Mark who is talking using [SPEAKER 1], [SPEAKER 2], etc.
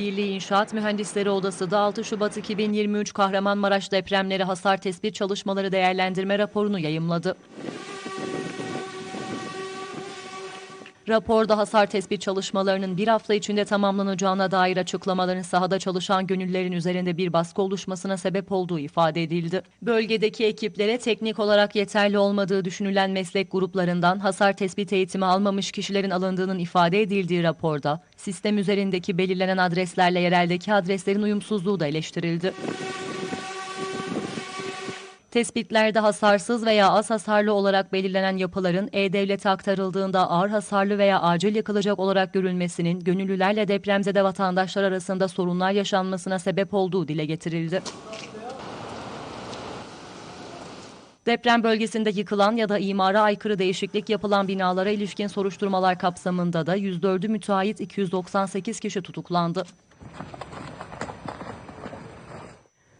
[SPEAKER 1] Birliği İnşaat Mühendisleri Odası da 6 Şubat 2023 Kahramanmaraş depremleri hasar tespit çalışmaları değerlendirme raporunu yayımladı. Raporda hasar tespit çalışmalarının bir hafta içinde tamamlanacağına dair açıklamaların sahada çalışan gönüllülerin üzerinde bir baskı oluşmasına sebep olduğu ifade edildi. Bölgedeki ekiplere teknik olarak yeterli olmadığı düşünülen meslek gruplarından hasar tespit eğitimi almamış kişilerin alındığının ifade edildiği raporda, sistem üzerindeki belirlenen adreslerle yereldeki adreslerin uyumsuzluğu da eleştirildi. Tespitlerde hasarsız veya az hasarlı olarak belirlenen yapıların E-Devlet'e aktarıldığında ağır hasarlı veya acil yıkılacak olarak görülmesinin gönüllülerle depremzede vatandaşlar arasında sorunlar yaşanmasına sebep olduğu dile getirildi. Deprem bölgesinde yıkılan ya da imara aykırı değişiklik yapılan binalara ilişkin soruşturmalar kapsamında da 104'ü müteahhit 298 kişi tutuklandı.